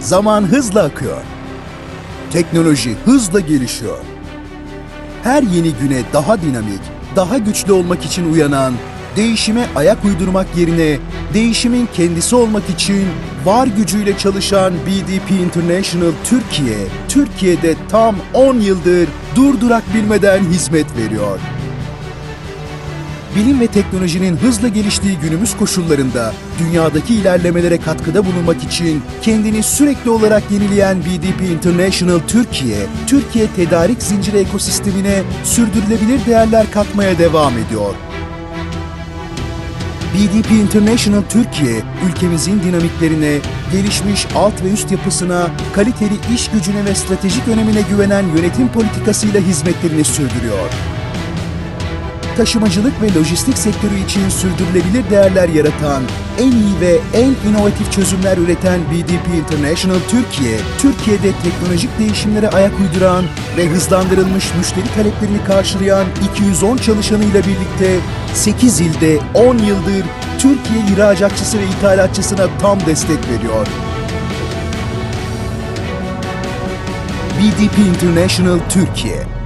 Zaman hızla akıyor. Teknoloji hızla gelişiyor. Her yeni güne daha dinamik, daha güçlü olmak için uyanan, değişime ayak uydurmak yerine değişimin kendisi olmak için var gücüyle çalışan BDP International Türkiye, Türkiye'de tam 10 yıldır durdurak bilmeden hizmet veriyor. Bilim ve teknolojinin hızla geliştiği günümüz koşullarında dünyadaki ilerlemelere katkıda bulunmak için kendini sürekli olarak yenileyen BDP International Türkiye, Türkiye tedarik zinciri ekosistemine sürdürülebilir değerler katmaya devam ediyor. BDP International Türkiye, ülkemizin dinamiklerine, gelişmiş alt ve üst yapısına, kaliteli iş gücüne ve stratejik önemine güvenen yönetim politikasıyla hizmetlerini sürdürüyor taşımacılık ve lojistik sektörü için sürdürülebilir değerler yaratan, en iyi ve en inovatif çözümler üreten BDP International Türkiye, Türkiye'de teknolojik değişimlere ayak uyduran ve hızlandırılmış müşteri taleplerini karşılayan 210 çalışanıyla birlikte 8 ilde 10 yıldır Türkiye ihracatçısı ve ithalatçısına tam destek veriyor. BDP International Türkiye